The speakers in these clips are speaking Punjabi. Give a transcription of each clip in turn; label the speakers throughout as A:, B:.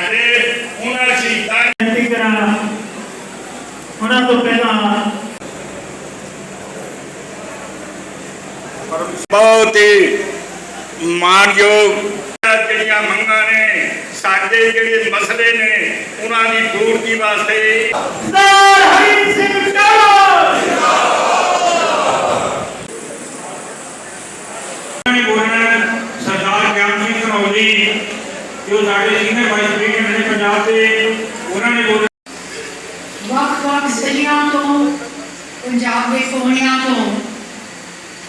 A: ਸਾਡੇ ਉਹਨਾਂ ਸ਼ਹੀਦਾਂ
B: ਬੇਨਤੀ ਕਰਾਂ ਉਹਨਾਂ ਤੋਂ ਪਹਿਲਾਂ
A: ਬਹੁਤ ਹੀ ਮਾਨਯੋਗ ਜਿਹੜੀਆਂ ਮੰਗਾਂ ਨੇ ਸਾਡੇ ਜਿਹੜੇ ਮਸਲੇ ਨੇ ਉਹਨਾਂ ਦੀ ਪੂਰਤੀ ਵਾਸਤੇ
B: ਸਰਦਾਰ ਹਰੀ ਸਿੰਘ
C: ਸਰਦਾਰ ਗਿਆਨ ਸਿੰਘ ਘਨੌਲੀ ਜੋ ਸਾਡੇ ਸੀਨੀਅਰ ਵਾਈਸ ਪੰਜਾਬ ਦੇ ਉਹਨਾਂ ਨੇ ਬੋਲਣਾ
D: ਵੱਖ-ਵੱਖ ਜ਼ਿਲ੍ਹਿਆਂ ਤੋਂ ਪੰਜਾਬ ਦੇ ਕੋਨਿਆਂ ਤੋਂ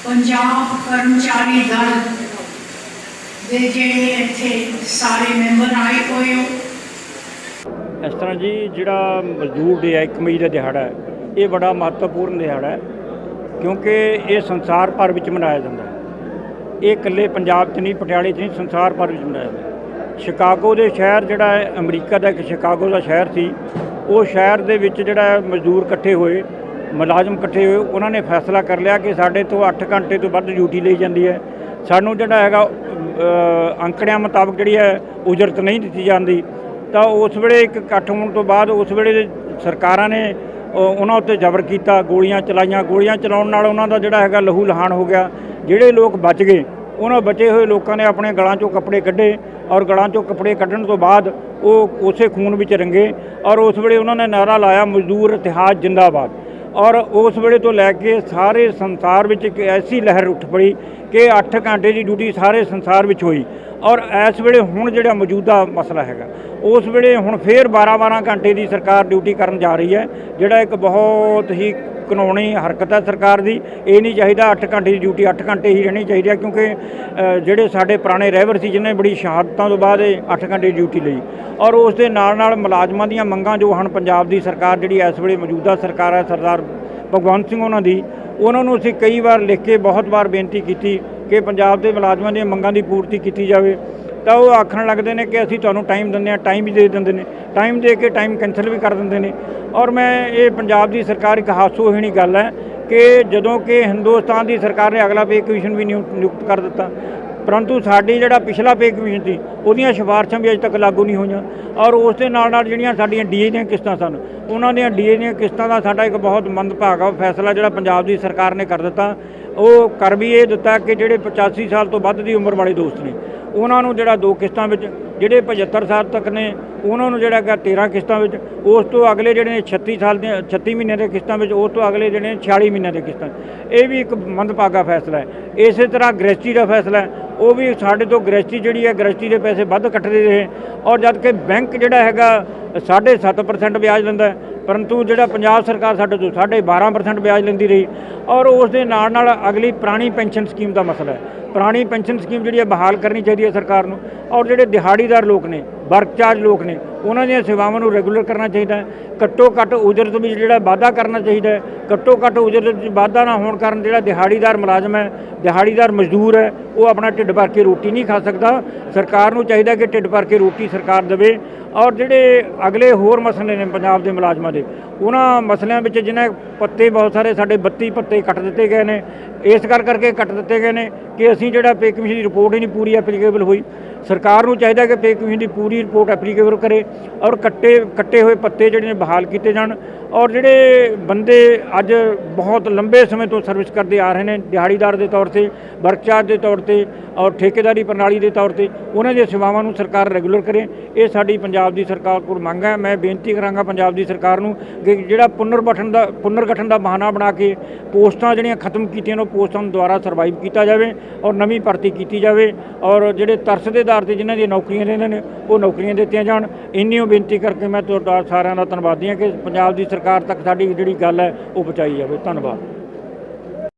D: ਪੰਜਾਬ ਕਰਮਚਾਰੀ ਦਲ ਦੇ ਜਿਹੜੇ ਇੱਥੇ ਸਾਰੇ ਮੈਂਬਰ ਆਏ ਹੋਏ ਹੋ
E: ਇਸ ਤਰ੍ਹਾਂ ਜੀ ਜਿਹੜਾ ਮਜ਼ਦੂਰ ਡੇ ਹੈ 1 ਮਈ ਦਾ ਦਿਹਾੜਾ ਹੈ ਇਹ ਬੜਾ ਮਹੱਤਵਪੂਰਨ ਦਿਹਾੜਾ ਹੈ ਕਿਉਂਕਿ ਇਹ ਸੰਸਾਰ ਭਰ ਵਿੱਚ ਮਨਾਇਆ ਜਾਂਦਾ ਹੈ ਇਹ ਇਕੱਲੇ ਪੰਜਾਬ 'ਚ ਨਹੀਂ ਪਟਿਆਲੇ 'ਚ ਨਹੀਂ ਸੰਸਾਰ ਭਰ ਵਿੱਚ ਮਨਾਇਆ ਜਾਂਦਾ ਹੈ। ਸ਼ਿਕਾਗੋ ਦੇ ਸ਼ਹਿਰ ਜਿਹੜਾ ਹੈ, ਅਮਰੀਕਾ ਦਾ ਇੱਕ ਸ਼ਿਕਾਗੋ ਦਾ ਸ਼ਹਿਰ ਸੀ। ਉਹ ਸ਼ਹਿਰ ਦੇ ਵਿੱਚ ਜਿਹੜਾ ਮਜ਼ਦੂਰ ਇਕੱਠੇ ਹੋਏ, ਮੁਲਾਜ਼ਮ ਇਕੱਠੇ ਹੋਏ। ਉਹਨਾਂ ਨੇ ਫੈਸਲਾ ਕਰ ਲਿਆ ਕਿ ਸਾਡੇ ਤੋਂ 8 ਘੰਟੇ ਤੋਂ ਵੱਧ ਡਿਊਟੀ ਲਈ ਜਾਂਦੀ ਹੈ। ਸਾਨੂੰ ਜਿਹੜਾ ਹੈਗਾ ਅੰਕੜਿਆਂ ਮੁਤਾਬਕ ਜਿਹੜੀ ਹੈ, ਉਜਰਤ ਨਹੀਂ ਦਿੱਤੀ ਜਾਂਦੀ। ਤਾਂ ਉਸ ਵੇਲੇ ਇੱਕ ਇਕੱਠ ਹੋਣ ਤੋਂ ਬਾਅਦ ਉਸ ਵੇਲੇ ਸਰਕਾਰਾਂ ਨੇ ਉਹਨਾਂ ਉੱਤੇ ਜ਼ਬਰ ਕੀਤਾ, ਗੋਲੀਆਂ ਚਲਾਈਆਂ। ਗੋਲੀਆਂ ਚਲਾਉਣ ਨਾਲ ਉਹਨਾਂ ਦਾ ਜਿਹੜਾ ਹੈਗਾ ਲਹੂ ਲਹਾਨ ਹੋ ਗਿਆ। ਜਿਹੜੇ ਲੋਕ ਬਚ ਗਏ ਉਹਨਾਂ ਬਚੇ ਹੋਏ ਲੋਕਾਂ ਨੇ ਆਪਣੇ ਗਲਾਂ 'ਚੋਂ ਕੱਪੜੇ ਕੱਢੇ ਔਰ ਗਲਾਂ 'ਚੋਂ ਕੱਪੜੇ ਕੱਢਣ ਤੋਂ ਬਾਅਦ ਉਹ ਉਸੇ ਖੂਨ ਵਿੱਚ ਰੰਗੇ ਔਰ ਉਸ ਵੇਲੇ ਉਹਨਾਂ ਨੇ ਨਾਰਾ ਲਾਇਆ, ਮਜ਼ਦੂਰ ਇਤਿਹਾਸ ਜਿੰਦਾਬਾਦ। ਔਰ ਉਸ ਵੇਲੇ ਤੋਂ ਲੈ ਕੇ ਸਾਰੇ ਸੰਸਾਰ ਵਿੱਚ ਇੱਕ ਐਸੀ ਲਹਿਰ ਉੱਠ ਪਈ ਕਿ 8 ਘੰਟੇ ਦੀ ਡਿਊਟੀ ਸਾਰੇ ਸੰਸਾਰ ਵਿੱਚ ਹੋਈ। ਔਰ ਇਸ ਵੇਲੇ ਹੁਣ ਜਿਹੜਾ ਮੌਜੂਦਾ ਮਸਲਾ ਹੈਗਾ, ਉਸ ਵੇਲੇ ਹੁਣ ਫੇਰ 12-12 ਘੰਟੇ ਦੀ ਸਰਕਾਰ ਡਿਊਟੀ ਕਰਨ ਜਾ ਰਹੀ ਹੈ, ਜਿਹੜਾ ਇੱਕ ਬਹੁਤ ਹੀ ਕਾਨੂੰਨੀ ਹਰਕਤ ਹੈ ਸਰਕਾਰ ਦੀ, ਇਹ ਨਹੀਂ ਚਾਹੀਦਾ 8 ਘੰਟੇ ਦੀ ਡਿਊਟੀ 8 ਘੰਟੇ ਹੀ ਰਹਿਣੀ ਚਾਹੀਦੀ ਹੈ ਕਿਉਂਕਿ ਜਿਹੜੇ ਸਾਡੇ ਪੁਰਾਣੇ ਰਹਿਬਰ ਸੀ ਜਿਨ੍ਹਾਂ ਨੇ ਬੜੀ ਸ਼ਹਾਦਤਾਂ ਤੋਂ ਬਾਅਦ ਇਹ 8 ਘੰਟੇ ਦੀ ਡਿਊਟੀ ਲਈ। ਔਰ ਉਸ ਦੇ ਨਾਲ ਨਾਲ ਮੁਲਾਜ਼ਮਾਂ ਦੀਆਂ ਮੰਗਾਂ ਜੋ ਹਨ ਪੰਜਾਬ ਦੀ ਸਰਕਾਰ ਜਿਹੜੀ ਇਸ ਵੇਲੇ ਮੌਜੂਦਾ ਸਰਕਾਰ ਹੈ ਸਰਦਾਰ ਭਗਵੰਤ ਸਿੰਘ ਉਹਨਾਂ ਦੀ, ਉਹਨਾਂ ਨੂੰ ਅਸੀਂ ਕਈ ਵਾਰ ਲਿਖ ਕੇ ਬਹੁਤ ਵਾਰ ਬੇਨਤੀ ਕੀਤੀ ਕਿ ਪੰਜਾਬ ਦੇ ਮੁਲਾਜ਼ਮਾਂ ਦੀਆਂ ਮੰਗਾਂ ਦੀ ਪੂਰਤੀ ਕੀਤੀ ਜਾਵੇ। ਤਾਂ ਉਹ ਆਖਣ ਲੱਗਦੇ ਨੇ ਕਿ ਅਸੀਂ ਤੁਹਾਨੂੰ ਟਾਈਮ ਦਿੰਦੇ ਹਾਂ ਟਾਈਮ ਵੀ ਦੇ ਦਿੰਦੇ ਨੇ। ਟਾਈਮ ਦੇ ਕੇ ਟਾਈਮ ਕੈਂਸਲ ਵੀ ਕਰ ਦਿੰਦੇ ਨੇ। ਔਰ ਮੈਂ ਇਹ ਪੰਜਾਬ ਦੀ ਸਰਕਾਰ ਇੱਕ ਹਾਸੋਹੀਣੀ ਗੱਲ ਹੈ ਕਿ ਜਦੋਂ ਕਿ ਹਿੰਦੁਸਤਾਨ ਦੀ ਸਰਕਾਰ ਨੇ ਅਗਲਾ ਪੇ ਕਮਿਸ਼ਨ ਵੀ ਨਿਯੁ- ਨਿਯੁਕਤ ਕਰ ਦਿੱਤਾ। ਪਰੰਤੂ ਸਾਡੀ ਜਿਹੜਾ ਪਿਛਲਾ ਪੇ ਕਮਿਸ਼ਨ ਸੀ, ਉਹਦੀਆਂ ਸਿਫਾਰਸ਼ਾਂ ਵੀ ਅਜੇ ਤੱਕ ਲਾਗੂ ਨਹੀਂ ਹੋਈਆਂ। ਔਰ ਉਸ ਦੇ ਨਾਲ ਨਾਲ ਜਿਹੜੀਆਂ ਸਾਡੀਆਂ ਡੀਏ ਦੀਆਂ ਕਿਸ਼ਤਾਂ ਸਨ, ਉਹਨਾਂ ਦੀਆਂ ਡੀਏ ਦੀਆਂ ਕਿਸ਼ਤਾਂ ਦਾ ਸਾਡਾ ਇੱਕ ਬਹੁਤ ਮੰਦਭਾਗਾ ਫੈਸਲਾ ਜਿਹੜਾ ਪੰਜਾਬ ਦੀ ਸਰਕਾਰ ਨੇ ਕਰ ਦਿੱਤਾ। ਉਹ ਕਰ ਵੀ ਇਹ ਦਿੱਤਾ ਕਿ ਜਿਹੜੇ 85 ਸਾਲ ਤੋਂ ਵੱਧ ਦੀ ਉਮਰ ਵਾਲੇ ਦੋਸਤ ਨੇ, ਉਹਨਾਂ ਨੂੰ ਜਿਹੜਾ ਦੋ ਕਿਸ਼ਤਾਂ ਵਿੱਚ ਜਿਹੜੇ 75 ਸਾਲ ਤੱਕ ਨੇ, ਉਹਨਾਂ ਨੂੰ ਜਿਹੜਾ ਹੈਗਾ 13 ਕਿਸ਼ਤਾਂ ਵਿੱਚ, ਉਸ ਤੋਂ ਅਗਲੇ ਜਿਹੜੇ ਨੇ 36 ਸਾਲ ਦੇ 36 ਮਹੀਨੇ ਦੇ ਕਿਸ਼ਤਾਂ ਵਿੱਚ, ਉਸ ਤੋਂ ਅਗਲੇ ਜਿਹੜੇ ਨੇ 46 ਮਹੀਨੇ ਦੇ ਕਿਸ਼ਤਾਂ ਇਹ ਵੀ ਇੱਕ ਮੰਦਭਾਗਾ ਫੈਸਲਾ ਹੈ। ਇਸੇ ਤਰ੍ਹਾਂ ਗ੍ਰੈਸਟੀ ਦਾ ਫੈਸਲਾ ਹੈ। ਉਹ ਵੀ ਸਾਡੇ ਤੋਂ ਗ੍ਰੈਸਟੀ ਜਿਹੜੀ ਹੈ, ਗ੍ਰੈਸਟੀ ਦੇ ਪੈਸੇ ਵੱਧ ਕੱਟਦੇ ਰਹੇ। ਔਰ ਜਦ ਕਿ ਬੈਂਕ ਜਿਹੜਾ ਹੈਗਾ 7.5% ਵਿਆਜ ਲੈਂਦਾ ਹੈ। ਪਰੰਤੂ ਜਿਹੜਾ ਪੰਜਾਬ ਸਰਕਾਰ ਸਾਡੇ ਤੋਂ 12.5% ਵਿਆਜ ਲੈਂਦੀ ਰਹੀ ਔਰ ਉਸ ਦੇ ਨਾਲ ਨਾਲ ਅਗਲੀ ਪੁਰਾਣੀ ਪੈਨਸ਼ਨ ਸਕੀਮ ਦਾ ਮਸਲਾ ਹੈ। ਪੁਰਾਣੀ ਪੈਨਸ਼ਨ ਸਕੀਮ ਜਿਹੜੀ ਹੈ ਬਹਾਲ ਕਰਨੀ ਚਾਹੀਦੀ ਹੈ ਸਰਕਾਰ ਨੂੰ ਔਰ ਜਿਹੜੇ ਦਿਹਾੜੀਦਾਰ ਲੋਕ ਨੇ, ਵਰਕਚਾਰਜ ਲੋਕ ਨੇ, ਉਹਨਾਂ ਦੀਆਂ ਸੇਵਾਵਾਂ ਨੂੰ ਰੈਗੂਲਰ ਕਰਨਾ ਚਾਹੀਦਾ ਹੈ। ਘੱਟੋ ਘੱਟ ਉਜਰਤ ਵਿੱਚ ਜਿਹੜਾ ਵਾਧਾ ਕਰਨਾ ਚਾਹੀਦਾ ਹੈ, ਘੱਟੋ ਘੱਟ ਉਜਰਤ ਵਿੱਚ ਵਾਧਾ ਨਾ ਹੋਣ ਕਾਰਨ ਜਿਹੜਾ ਦਿਹਾੜੀਦਾਰ ਮੁਲਾਜ਼ਮ ਹੈ, ਦਿਹਾੜੀਦਾਰ ਮਜ਼ਦੂਰ ਹੈ, ਉਹ ਆਪਣਾ ਢਿੱਡ ਭਰ ਕੇ ਰੋਟੀ ਨਹੀਂ ਖਾ ਸਕਦਾ। ਸਰਕਾਰ ਨੂੰ ਚਾਹੀਦਾ ਕਿ ਢਿੱਡ ਭਰ ਕੇ ਰੋਟੀ ਸਰਕਾਰ ਦੇਵੇ। ਔਰ ਜਿਹੜੇ ਅਗਲੇ ਹੋਰ ਮਸਲੇ ਨੇ ਪੰਜਾਬ ਦੇ ਮੁਲਾਜ਼ਮਾਂ ਦੇ, ਉਹਨਾਂ ਮਸਲਿਆਂ ਵਿੱਚ ਜਿਨ੍ਹਾਂ ਪੱਤੇ ਬਹੁਤ ਸਾਰੇ ਸਾਡੇ 32 ਪੱਤੇ ਕੱਟ ਦਿੱਤੇ ਗਏ ਨੇ, ਇਸ ਕਰ ਕਰਕੇ ਕੱਟ ਦਿੱਤੇ ਗਏ ਨੇ ਕਿ ਅਸੀਂ ਜਿਹੜਾ ਪੇ ਕਮਿਸ਼ਨ ਦੀ ਰਿਪੋਰਟ ਹੀ ਨਹੀਂ ਪੂਰੀ ਐਪਲੀਕੇਬਲ ਹੋਈ। ਸਰਕਾਰ ਨੂੰ ਚਾਹੀਦਾ ਕਿ ਪੇ ਕਮਿਸ਼ਨ ਦੀ ਪੂਰੀ ਰਿਪੋਰਟ ਐਪਲੀਕੇਬਲ ਕਰੇ ਔਰ ਕੱਟੇ ਕੱਟੇ ਹੋਏ ਪੱਤੇ ਜਿਹੜੇ ਨੇ ਬਹਾਲ ਕੀਤੇ ਜਾਣ ਔਰ ਜਿਹੜੇ ਬੰਦੇ ਅੱਜ ਬਹੁਤ ਲੰਬੇ ਸਮੇਂ ਤੋਂ ਸਰਵਿਸ ਕਰਦੇ ਆ ਰਹੇ ਨੇ, ਦਿਹਾੜੀਦਾਰ ਦੇ ਤੌਰ ਤੇ, ਵਰਕਚਾਰਜ ਦੇ ਤੌਰ ਤੇ ਔਰ ਠੇਕੇਦਾਰੀ ਪ੍ਰਣਾਲੀ ਦੇ ਤੌਰ ਤੇ, ਉਹਨਾਂ ਦੀਆਂ ਸੇਵਾਵਾਂ ਨੂੰ ਸਰਕਾਰ ਰੈਗੂਲਰ ਕਰੇ। ਇਹ ਸਾਡੀ ਪੰਜਾਬ ਦੀ ਸਰਕਾਰ ਕੋਲ ਮੰਗ ਹੈ। ਮੈਂ ਬੇਨਤੀ ਕਰਾਂਗਾ ਪੰਜਾਬ ਦੀ ਸਰਕਾਰ ਨੂੰ ਕਿ ਜਿਹੜਾ ਪੁਨਰਗਠਨ ਦਾ ਪੁਨਰਗਠਨ ਦਾ ਬਹਾਨਾ ਬਣਾ ਕੇ ਪੋਸਟਾਂ ਜਿਹੜੀਆਂ ਖਤਮ ਕੀਤੀਆਂ ਨੇ, ਉਹ ਪੋਸਟਾਂ ਨੂੰ ਦੁਬਾਰਾ ਸਰਵਾਈਵ ਕੀਤਾ ਜਾਵੇ ਔਰ ਨਵੀਂ ਭਰਤੀ ਕੀਤੀ ਜਾਵੇ ਔਰ ਜਿਹੜੇ ਤਰਸ ਦੇ ਆਧਾਰ ਤੇ ਜਿਨ੍ਹਾਂ ਦੀਆਂ ਨੌਕਰੀਆਂ ਰਹਿੰਦੀਆਂ ਨੇ, ਉਹ ਨੌਕਰੀਆਂ ਦਿੱਤੀਆਂ ਜਾਣ। ਇੰਨੀ ਓ ਬੇਨਤੀ ਕਰਕੇ ਮੈਂ ਤੁਹਾਡਾ ਸਾਰਿਆਂ ਦਾ ਧੰਨਵਾਦੀ ਹਾਂ ਕਿ ਪੰਜਾਬ ਦੀ ਸਰਕਾਰ ਤੱਕ ਸਾਡੀ ਜਿਹੜੀ ਗੱਲ ਹੈ, ਉਹ ਪਹੁੰਚਾਈ ਜਾਵੇ। ਧੰਨਵਾਦ।